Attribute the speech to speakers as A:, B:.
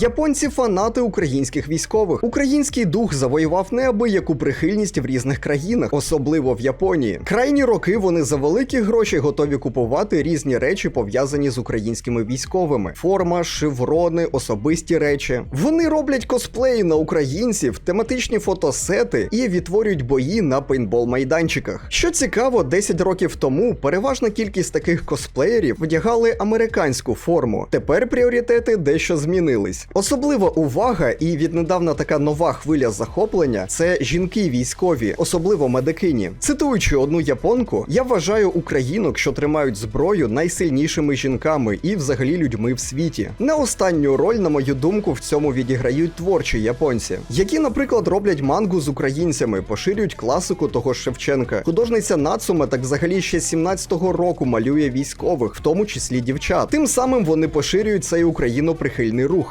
A: Японці фанати українських військових. Український дух завоював неабияку прихильність в різних країнах, особливо в Японії. Крайні роки вони за великі гроші готові купувати різні речі, пов'язані з українськими військовими: форма, шеврони, особисті речі. Вони роблять косплеї на українців, тематичні фотосети і відтворюють бої на пейнтбол-майданчиках. Що цікаво, 10 років тому переважна кількість таких косплеєрів вдягали американську форму. Тепер пріоритети дещо змінились. Особлива увага і віднедавна така нова хвиля захоплення це жінки військові, особливо медикині. Цитуючи одну японку, я вважаю українок, що тримають зброю найсильнішими жінками і взагалі людьми в світі. Не останню роль, на мою думку, в цьому відіграють творчі японці, які, наприклад, роблять мангу з українцями, поширюють класику того ж Шевченка. Художниця Нацуме так взагалі ще 17-го року малює військових, в тому числі дівчат. Тим самим вони поширюють цей україноприхильний рух.